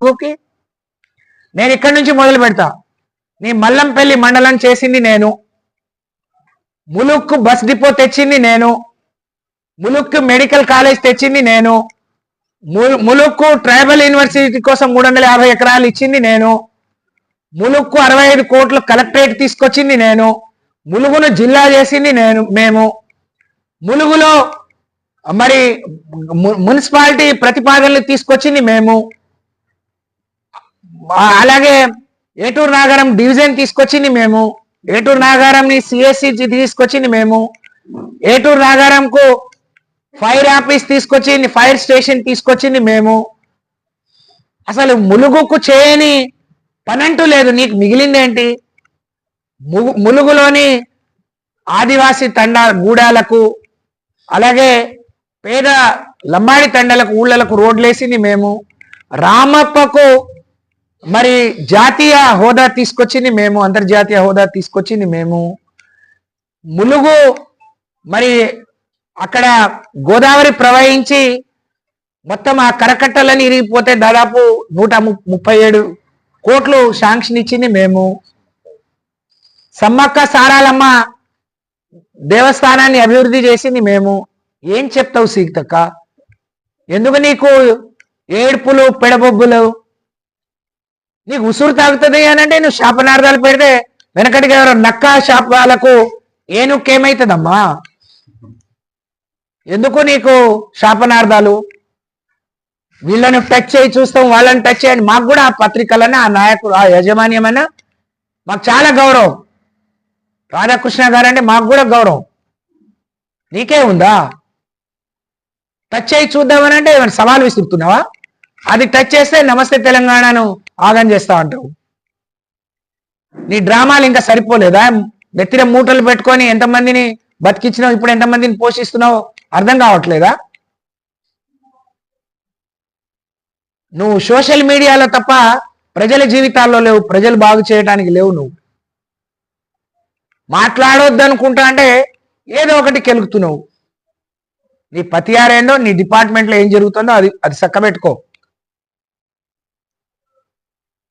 ప్రభుకి నేను ఇక్కడి నుంచి మొదలు పెడతా. నీ మల్లంపల్లి మండలం చేసింది నేను. ములుక్కు బస్ డిపో తెచ్చింది నేను. ములుక్కు మెడికల్ కాలేజ్ తెచ్చింది నేను. ములుక్కు ట్రైబల్ యూనివర్సిటీ కోసం మూడు వందల యాభై ఎకరాలు ఇచ్చింది నేను. ములుక్కు అరవై ఐదు కోట్లు కలెక్టరేట్ తీసుకొచ్చింది నేను. ములుగును జిల్లా చేసింది నేను మేము. ములుగులో మరి మున్సిపాలిటీ ప్రతిపాదనలు తీసుకొచ్చింది మేము. అలాగే ఏటూరు నాగారం డివిజన్ తీసుకొచ్చింది మేము. ఏటూరు నాగారంని సిఎస్సి తీసుకొచ్చింది మేము. ఏటూరు నాగారంకు ఫైర్ ఆఫీస్ తీసుకొచ్చింది ఫైర్ స్టేషన్ తీసుకొచ్చింది మేము. అసలు ములుగుకు చేయని పనంటూ లేదు. నీకు మిగిలిందేంటి ములుగులోని ఆదివాసీ తండా గూడాలకు అలాగే పేద లంబాడి తండలకు ఊళ్ళలకు రోడ్లేసింది మేము. రామప్పకు మరి జాతీయ హోదా తీసుకొచ్చింది మేము అంతర్జాతీయ హోదా తీసుకొచ్చింది మేము. ములుగు మరి అక్కడ గోదావరి ప్రవహించి మొత్తం ఆ కరకట్టలని ఇరిగిపోతే దాదాపు నూట ము- ముప్పై ఏడు కోట్లు శాంక్షన్ ఇచ్చింది మేము. సమ్మక్క సారాలమ్మ దేవస్థానాన్ని అభివృద్ధి చేసింది మేము. ఏం చెప్తావు సీతక్క? ఎందుకు నీకు ఏడుపులు పెడబొబ్బులు? నీకు ఉసురు తాగుతుంది అని అంటే నువ్వు శాపనార్థాలు పెడితే వెనకటికి ఎవరు నక్క శాపాలకు ఏనుక్కేమైతుందమ్మా ఎందుకు నీకు శాపనార్థాలు? వీళ్ళని టచ్ చేయి చూస్తాం వాళ్ళని టచ్ చేయండి. మాకు కూడా ఆ పత్రికలనే ఆ నాయకుడు ఆ యజమాన్యమైన మాకు చాలా గౌరవం. రాధాకృష్ణ గారు అంటే మాకు కూడా గౌరవం. నీకే ఉందా? టచ్ చేయి చూద్దామని అంటే ఏమైనా సవాల్ విసురుతున్నావా? అది టచ్ చేస్తే నమస్తే తెలంగాణను ఆగం చేస్తా అంటావు. నీ డ్రామాలు ఇంకా సరిపోలేదా? నెత్తిన మూటలు పెట్టుకొని ఎంతమందిని బతికించినావు ఇప్పుడు ఎంతమందిని పోషిస్తున్నావు అర్థం కావట్లేదా? నువ్వు సోషల్ మీడియాలో తప్ప ప్రజల జీవితాల్లో లేవు ప్రజలు బాగు చేయడానికి లేవు నువ్వు. మాట్లాడొద్దు అనుకుంటా అంటే ఏదో ఒకటి కెలుగుతున్నావు నీ పతియారేందో నీ డిపార్ట్మెంట్లో ఏం జరుగుతుందో అది అది చక్కబెట్టుకో.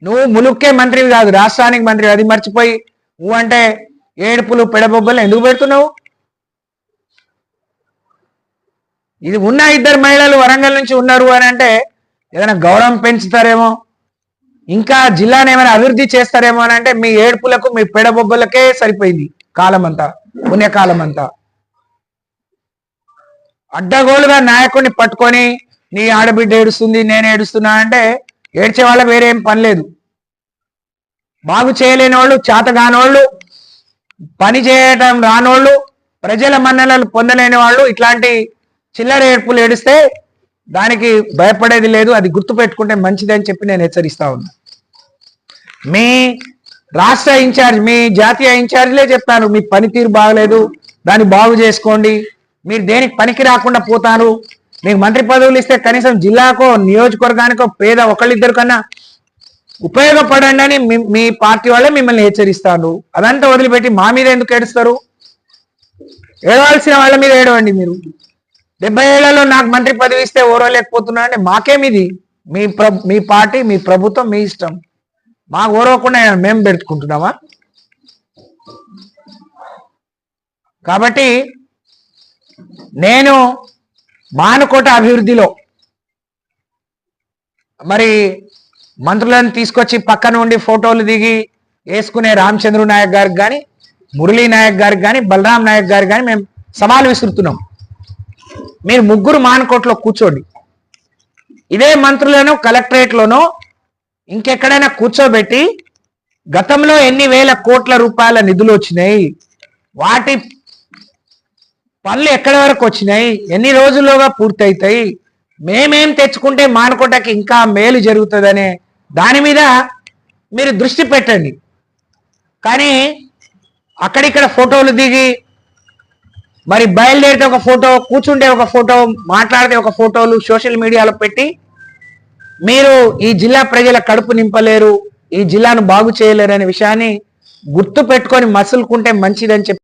నువ్వు ములుక్కే మంత్రివి కాదు రాష్ట్రానికి మంత్రి అది మర్చిపోయి నువ్వు అంటే ఏడుపులు పెడబొబ్బలు ఎందుకు పెడుతున్నావు? ఇది ఉన్న ఇద్దరు మహిళలు వరంగల్ నుంచి ఉన్నారు అని అంటే ఏదైనా గౌరవం పెంచుతారేమో ఇంకా జిల్లాను ఏమైనా అభివృద్ధి చేస్తారేమో అని అంటే మీ ఏడుపులకు మీ పెడబొబ్బలకే సరిపోయింది కాలం అంతా పుణ్యకాలం అంతా అడ్డగోలుగా నాయకుడిని పట్టుకొని నీ ఆడబిడ్డ ఏడుస్తుంది నేను ఏడుస్తున్నా అంటే ఏడ్చే వాళ్ళ వేరేం పని లేదు. బాగు చేయలేని వాళ్ళు చేతగానోళ్ళు పని చేయటం రానోళ్ళు ప్రజల మన్ననలు పొందలేని వాళ్ళు ఇట్లాంటి చిల్లర ఏడుపులు ఏడిస్తే దానికి భయపడేది లేదు. అది గుర్తు పెట్టుకుంటే మంచిదని చెప్పి నేను హెచ్చరిస్తా ఉన్నా. మీ రాష్ట్ర ఇన్ఛార్జ్ మీ జాతీయ ఇన్ఛార్జ్లే చెప్తాను మీ పనితీరు బాగలేదు దాన్ని బాగు చేసుకోండి. మీరు దేనికి పనికి రాకుండా పోతారు? మీకు మంత్రి పదవులు ఇస్తే కనీసం జిల్లాకో నియోజకవర్గానికో పేద ఒకళ్ళిద్దరు కన్నా ఉపయోగపడండి అని మీ- పార్టీ వాళ్ళే మిమ్మల్ని హెచ్చరిస్తారు. అదంతా వదిలిపెట్టి మా మీద ఎందుకు ఏడుస్తారు? ఏడవలసిన వాళ్ళ మీద ఏడవండి మీరు. డెబ్బై ఏళ్ళలో నాకు మంత్రి పదవి ఇస్తే ఓరవలేకపోతున్నా అంటే మాకేమిది మీ ప్ర మీ పార్టీ మీ ప్రభుత్వం మీ ఇష్టం. మాకు ఓరవకుండా మేము పెట్టుకుంటున్నామా? కాబట్టి నేను మానుకోట అభివృద్ధిలో. మరి మంత్రులను తీసుకొచ్చి పక్కన ఉండి ఫోటోలు దిగి వేసుకునే రామచంద్రు నాయక్ గారికి కానీ మురళీ నాయక్ గారికి కానీ బలరాం నాయక్ గారికి కానీ మేము సవాలు విసురుతున్నాం. మీరు ముగ్గురు మానకోటలో కూర్చోండి. ఇదే మంత్రులను కలెక్టరేట్లోనో ఇంకెక్కడైనా కూర్చోబెట్టి గతంలో ఎన్ని వేల కోట్ల రూపాయల నిధులు వచ్చినాయి వాటి పనులు ఎక్కడి వరకు వచ్చినాయి? ఎన్ని రోజుల్లోగా పూర్తయితాయి? మేమేం తెచ్చుకుంటే మానుకోటకి ఇంకా మేలు జరుగుతుందనే దాని మీద మీరు దృష్టి పెట్టండి. కానీ అక్కడిక్కడ ఫోటోలు దిగి మరి బయలుదేరితే ఒక ఫోటో కూర్చుంటే ఒక ఫోటో మాట్లాడితే ఒక ఫోటోలు సోషల్ మీడియాలో పెట్టి మీరు ఈ జిల్లా ప్రజల కడుపు నింపలేరు ఈ జిల్లాను బాగు చేయలేరు అనే విషయాన్ని గుర్తు పెట్టుకొని మసులుకుంటే మంచిదని చెప్పి